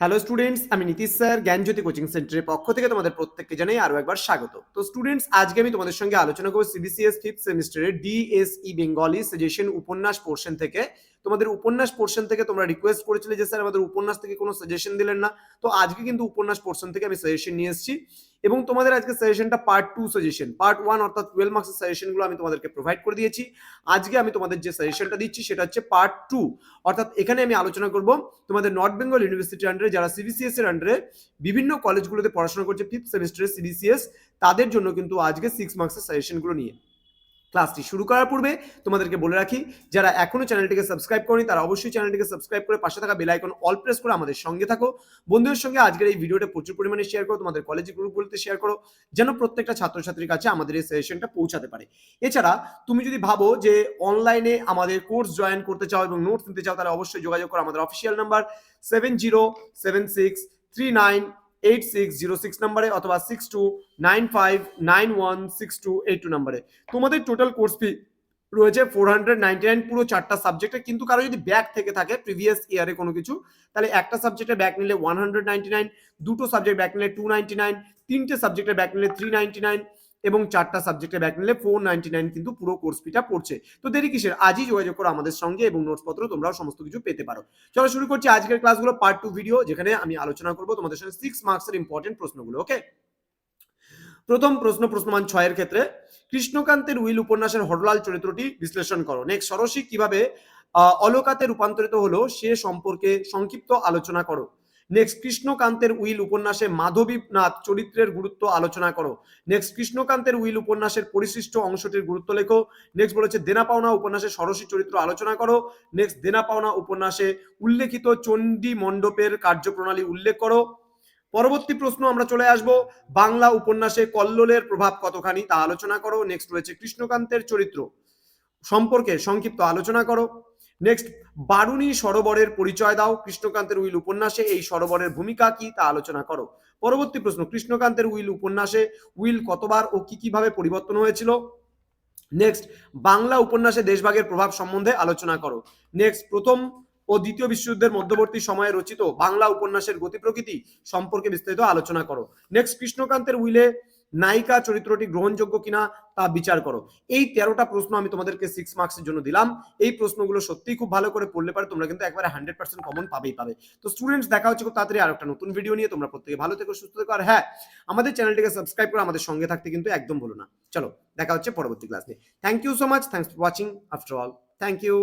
Hello students আমি Nitish sir, জ্ঞানজ্যোতি coaching সেন্টারের পক্ষ থেকে তোমাদের প্রত্যেককে জানাই আরও একবার স্বাগত। তো স্টুডেন্টস আজকে আমি তোমাদের সঙ্গে আলোচনা করব সিবিসিএস ফিফথ সেমিস্টারের ডিএসই বেঙ্গলি সাজেশন উপন্যাস পোর্শন থেকে। তোমাদের উপন্যাস পোর্শন থেকে তোমরা রিকোয়েস্ট করেছিলে যে, স্যার, আমাদের উপন্যাস থেকে কোনো সাজেশন দিলেন না। তো আজকে কিন্তু উপন্যাস পোর্শন থেকে আমি সাজেশন নিয়ে এসেছি এবং তোমাদের আজকে সাজেশনটা part two suggestion part one অর্থাৎ টুয়েলভ মার্কসের সাজেশনগুলো আমি তোমাদেরকে প্রোভাইড করে দিয়েছি। আজকে আমি তোমাদের যে সাজেশনটা দিচ্ছি, সেটা হচ্ছে পার্ট টু অর্থাৎ এখানে আমি আলোচনা করব তোমাদের নর্থ বেঙ্গল ইউনিভার্সিটির আন্ডারে যারা সিবিসিএস এর আন্ডারে বিভিন্ন কলেজগুলোতে পড়াশোনা করছে ফিফথ সেমিস্টারে সিবিসিএস তাদের জন্য কিন্তু আজকে সিক্স মার্কসের সাজেশনগুলো নিয়ে। ক্লাসটি শুরু করার পূর্বে তোমাদেরকে বলে রাখি, যারা এখনও চ্যানেলটিকে সাবস্ক্রাইব করেনি, তারা অবশ্যই চ্যানেলটিকে সাবস্ক্রাইব করে পাশে থাকা বেল আইকন অল প্রেস করে আমাদের সঙ্গে থাকো। বন্ধুদের সঙ্গে আজকের এই ভিডিওটা প্রচুর পরিমাণে শেয়ার করো, তোমাদের কলেজ গ্রুপগুলোতে শেয়ার করো, যেন প্রত্যেকটা ছাত্রছাত্রীর কাছে আমাদের এই সেশনটা পৌঁছাতে পারে। এছাড়া তুমি যদি ভাবো যে অনলাইনে আমাদের কোর্স জয়েন করতে চাও এবং নোটস নিতে চাও, তাহলে অবশ্যই যোগাযোগ করো আমাদের official number seven zero seven six three nine eight six zero six নাম্বারে অথবা six two nine five nine one six two eight two নাম্বারে। তোমাদের টোটাল কোর্স ফি রয়েছে ফোর হান্ড্রেড নাইনটি নাইন পুরো চারটা সাবজেক্টে কিন্তু কারও যদি ব্যাক থেকে থাকে প্রিভিয়াস ইয়ারে কোনো কিছু, তাহলে একটা সাবজেক্টে ব্যাক নিলে ওয়ান হান্ড্রেড নাইনটি নাইন দুটো সাবজেক্ট ব্যাক নিলে টু নাইনটি নাইন তিনটে সাবজেক্টে ব্যাক নিলে থ্রি নাইনটি নাইন এবং চারটা সাবজেক্টে ব্যাক নিলে ফোর নাইনটি নাইন কিন্তু পুরো কোর্স ফিটা পড়ছে। তো দেরি কিসের? আজই যোগাযোগ করো আমাদের সঙ্গে এবং নোটসপত্র তোমরাও সমস্ত কিছু পেতে পারো। চলো শুরু করছি আজকের ক্লাসগুলো পার্ট টু ভিডিও যেখানে আমি আলোচনা করব তোমাদের সঙ্গে সিক্স মার্কসের ইম্পর্টেন্ট প্রশ্নগুলো ওকে প্রথম প্রশ্ন, প্রশ্নমান ছয়ের ক্ষেত্রে, কৃষ্ণকান্তের উইল উপন্যাসের হরলাল চরিত্রটি বিশ্লেষণ করো। নেক্সট সরসী কীভাবে অলকাতে রূপান্তরিত হলো সে সম্পর্কে সংক্ষিপ্ত আলোচনা করো। নেক্সট কৃষ্ণকান্তের উইল উপন্যাসে মাধবীনাথ চরিত্রের গুরুত্ব আলোচনা করো। নেক্সট কৃষ্ণকান্তের উইল উপন্যাসের পরিশিষ্ট অংশটির গুরুত্ব লেখো। নেক্সট বলেছে দেনা পাওনা উপন্যাসে সরসী চরিত্র আলোচনা করো। নেক্সট দেনা পাওনা উপন্যাসে উল্লেখিত চণ্ডী মণ্ডপের কার্যপ্রণালী উল্লেখ করো। পরবর্তী প্রশ্ন আমরা চলে আসব, বাংলা উপন্যাসে কল্লোলের প্রভাব কতখানি তা আলোচনা করো। নেক্সট রয়েছে কৃষ্ণকান্তের চরিত্র সম্পর্কে সংক্ষিপ্ত আলোচনা করো। নেক্সট বারুণী সরোবরের পরিচয় দাও। কৃষ্ণকান্তের উইল উপন্যাসে এই সরোবরের ভূমিকা কি তা আলোচনা করো। পরবর্তী প্রশ্ন, কৃষ্ণকান্তের উইল উপন্যাসে উইল কতবার ও কি কীভাবে পরিবর্তন হয়েছিল? নেক্সট বাংলা উপন্যাসে দেশভাগের প্রভাব সম্বন্ধে আলোচনা করো। নেক্সট প্রথম ও দ্বিতীয় বিশ্বযুদ্ধের মধ্যবর্তী সময়ে রচিত বাংলা উপন্যাসের গতি প্রকৃতি সম্পর্কে বিস্তারিত আলোচনা করো। নেক্সট কৃষ্ণকান্তের উইলে নায়িকা চরিত্রটি গ্রহণযোগ্য কিনা তা বিচার করো। এই তেরোটা প্রশ্ন আমি তোমাদেরকে সিক্স মার্কসের জন্য দিলাম। এই প্রশ্নগুলো সত্যিই খুব ভালো করে পড়লে পারে, তোমরা কিন্তু একবারে হান্ড্রেড পার্সেন্ট কমন পাবেই পাবে। তো স্টুডেন্টস দেখা হচ্ছে খুব তাড়াতাড়ি আর একটা নতুন ভিডিও নিয়ে। তোমরা প্রত্যেকে ভালো থেকো, সুস্থ থেকো। আর হ্যাঁ আমাদের চ্যানেলটিকে সাবস্ক্রাইব করে আমাদের সঙ্গে থাকতে কিন্তু একদম বলো না। চলো, দেখা হচ্ছে পরবর্তী ক্লাস নিয়ে। Thank you so much thanks for watching after all thank you